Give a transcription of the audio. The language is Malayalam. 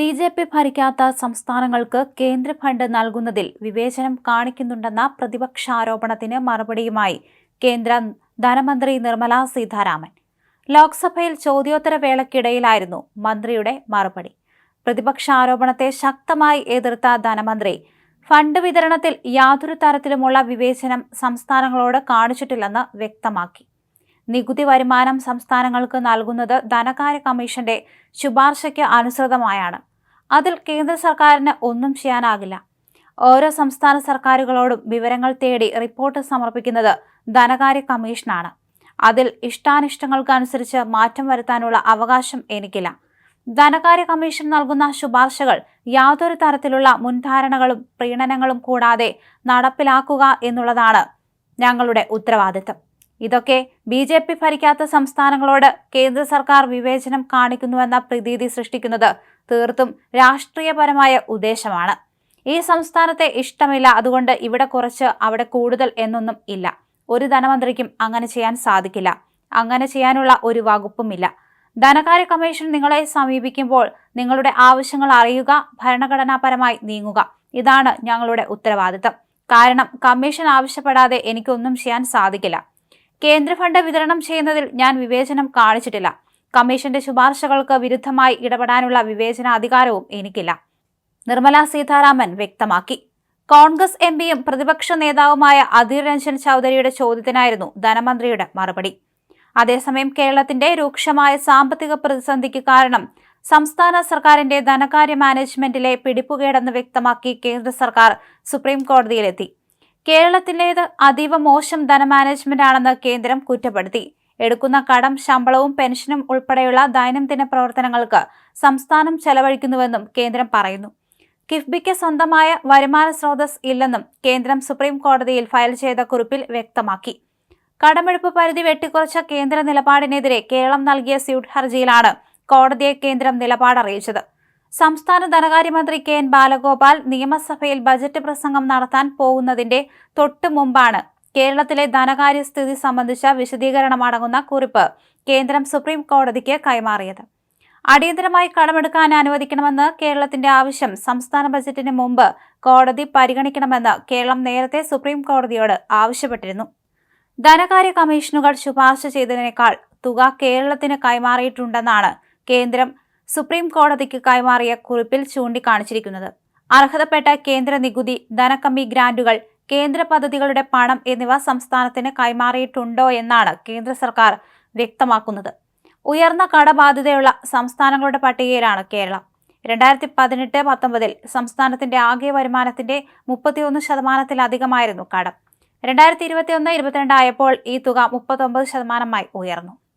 ബി ജെ പി ഭരിക്കാത്ത സംസ്ഥാനങ്ങൾക്ക് കേന്ദ്ര ഫണ്ട് നൽകുന്നതിൽ വിവേചനം കാണിക്കുന്നുണ്ടെന്ന പ്രതിപക്ഷാരോപണത്തിന് മറുപടിയുമായി കേന്ദ്ര ധനമന്ത്രി നിർമ്മല സീതാരാമൻ. ലോക്സഭയിൽ ചോദ്യോത്തര വേളയ്ക്കിടയിലായിരുന്നു മന്ത്രിയുടെ മറുപടി. പ്രതിപക്ഷാരോപണത്തെ ശക്തമായി എതിർത്ത ധനമന്ത്രി ഫണ്ട് വിതരണത്തിൽ യാതൊരു തരത്തിലുമുള്ള വിവേചനം സംസ്ഥാനങ്ങളോട് കാണിച്ചിട്ടില്ലെന്ന് വ്യക്തമാക്കി. നികുതി വരുമാനം സംസ്ഥാനങ്ങൾക്ക് നൽകുന്നത് ധനകാര്യ കമ്മീഷന്റെ ശുപാർശയ്ക്ക് അനുസൃതമായാണ്. അതിൽ കേന്ദ്ര സർക്കാരിന് ഒന്നും ചെയ്യാനാകില്ല. ഓരോ സംസ്ഥാന സർക്കാരുകളോടും വിവരങ്ങൾ തേടി റിപ്പോർട്ട് സമർപ്പിക്കുന്നത് ധനകാര്യ കമ്മീഷനാണ്. അതിൽ ഇഷ്ടാനിഷ്ടങ്ങൾക്കനുസരിച്ച് മാറ്റം വരുത്താനുള്ള അവകാശം എനിക്കില്ല. ധനകാര്യ കമ്മീഷൻ നൽകുന്ന ശുപാർശകൾ യാതൊരു തരത്തിലുള്ള മുൻധാരണകളും പ്രീണനങ്ങളും കൂടാതെ നടപ്പിലാക്കുക എന്നുള്ളതാണ് ഞങ്ങളുടെ ഉത്തരവാദിത്തം. ഇതൊക്കെ ബി ജെ പി ഭരിക്കാത്ത സംസ്ഥാനങ്ങളോട് കേന്ദ്ര സർക്കാർ വിവേചനം കാണിക്കുന്നുവെന്ന പ്രതീതി സൃഷ്ടിക്കുന്നത് തീർത്തും രാഷ്ട്രീയപരമായ ഉദ്ദേശമാണ്. ഈ സംസ്ഥാനത്തെ ഇഷ്ടമില്ല അതുകൊണ്ട് ഇവിടെ കുറച്ച് അവിടെ കൂടുതൽ എന്നൊന്നും ഇല്ല. ഒരു ധനമന്ത്രിക്കും അങ്ങനെ ചെയ്യാൻ സാധിക്കില്ല. അങ്ങനെ ചെയ്യാനുള്ള ഒരു വകുപ്പുമില്ല. ധനകാര്യ കമ്മീഷൻ നിങ്ങളെ സമീപിക്കുമ്പോൾ നിങ്ങളുടെ ആവശ്യങ്ങൾ അറിയുക ഭരണഘടനാപരമായി നീങ്ങുക. ഇതാണ് ഞങ്ങളുടെ ഉത്തരവാദിത്തം. കാരണം കമ്മീഷൻ ആവശ്യപ്പെടാതെ എനിക്കൊന്നും ചെയ്യാൻ സാധിക്കില്ല. കേന്ദ്ര ഫണ്ട് വിതരണം ചെയ്യുന്നതിൽ ഞാൻ വിവേചനം കാണിച്ചിട്ടില്ല. കമ്മീഷന്റെ ശുപാർശകൾക്ക് വിരുദ്ധമായി ഇടപെടാനുള്ള വിവേചനാധികാരവും എനിക്കില്ല. നിർമ്മല സീതാരാമൻ വ്യക്തമാക്കി. കോൺഗ്രസ് എം പിയും പ്രതിപക്ഷ നേതാവുമായ അധീർ രഞ്ജൻ ചൌധരിയുടെ ചോദ്യത്തിനായിരുന്നു ധനമന്ത്രിയുടെ മറുപടി. അതേസമയം കേരളത്തിന്റെ രൂക്ഷമായ സാമ്പത്തിക പ്രതിസന്ധിക്ക് കാരണം സംസ്ഥാന സർക്കാരിന്റെ ധനകാര്യ മാനേജ്മെന്റിലെ പിടിപ്പുകേടെന്ന് വ്യക്തമാക്കി കേന്ദ്ര സർക്കാർ സുപ്രീം കോടതിയിലെത്തി കേരളത്തിലേത് അതീവ മോശം ധനമാനേജ്മെന്റ് ആണെന്ന് കേന്ദ്രം കുറ്റപ്പെടുത്തി. എടുക്കുന്ന കടം ശമ്പളവും പെൻഷനും ഉൾപ്പെടെയുള്ള ദൈനംദിന പ്രവർത്തനങ്ങൾക്ക് സംസ്ഥാനം ചെലവഴിക്കുന്നുവെന്നും കേന്ദ്രം പറയുന്നു. കിഫ്ബിക്ക് സ്വന്തമായ വരുമാന സ്രോതസ് ഇല്ലെന്നും കേന്ദ്രം സുപ്രീം കോടതിയിൽ ഫയൽ ചെയ്ത കുറിപ്പിൽ വ്യക്തമാക്കി. കടമെടുപ്പ് പരിധി വെട്ടിക്കുറച്ച കേന്ദ്ര നിലപാടിനെതിരെ കേരളം നൽകിയ സ്യൂട്ട് ഹർജിയിലാണ് കോടതിയെ കേന്ദ്രം നിലപാട് അറിയിച്ചത് സംസ്ഥാന ധനകാര്യമന്ത്രി കെ എൻ ബാലഗോപാൽ നിയമസഭയിൽ ബജറ്റ് പ്രസംഗം നടത്താൻ പോകുന്നതിന്റെ തൊട്ടു മുമ്പാണ് കേരളത്തിലെ ധനകാര്യ സ്ഥിതി സംബന്ധിച്ച വിശദീകരണമടങ്ങുന്ന കുറിപ്പ് കേന്ദ്രം സുപ്രീം കോടതിക്ക് കൈമാറിയത്. അടിയന്തരമായി കടമെടുക്കാൻ അനുവദിക്കണമെന്ന് കേരളത്തിന്റെ ആവശ്യം സംസ്ഥാന ബജറ്റിന് മുമ്പ് കോടതി പരിഗണിക്കണമെന്ന് കേരളം നേരത്തെ സുപ്രീം കോടതിയോട് ആവശ്യപ്പെട്ടിരുന്നു. ധനകാര്യ കമ്മീഷനുകൾ ശുപാർശ ചെയ്തതിനേക്കാൾ തുക കേരളത്തിന് കൈമാറിയിട്ടുണ്ടെന്നാണ് കേന്ദ്രം സുപ്രീം കോടതിക്ക് കൈമാറിയ കുറിപ്പിൽ ചൂണ്ടിക്കാണിച്ചിരിക്കുന്നത്. അർഹതപ്പെട്ട കേന്ദ്ര നികുതി ധനക്കമ്മി ഗ്രാന്റുകൾ കേന്ദ്ര പദ്ധതികളുടെ പണം എന്നിവ സംസ്ഥാനത്തിന് കൈമാറിയിട്ടുണ്ടോ എന്നാണ് കേന്ദ്ര സർക്കാർ വ്യക്തമാക്കുന്നത്. ഉയർന്ന കടബാധ്യതയുള്ള സംസ്ഥാനങ്ങളുടെ പട്ടികയിലാണ് കേരളം. രണ്ടായിരത്തി പതിനെട്ട് പത്തൊമ്പതിൽ സംസ്ഥാനത്തിന്റെ ആകെ വരുമാനത്തിന്റെ മുപ്പത്തിയൊന്ന് ശതമാനത്തിലധികമായിരുന്നു കടം. രണ്ടായിരത്തി ഇരുപത്തിയൊന്ന് ഇരുപത്തിരണ്ടായപ്പോൾ ഈ തുക മുപ്പത്തൊമ്പത് ശതമാനമായി ഉയർന്നു.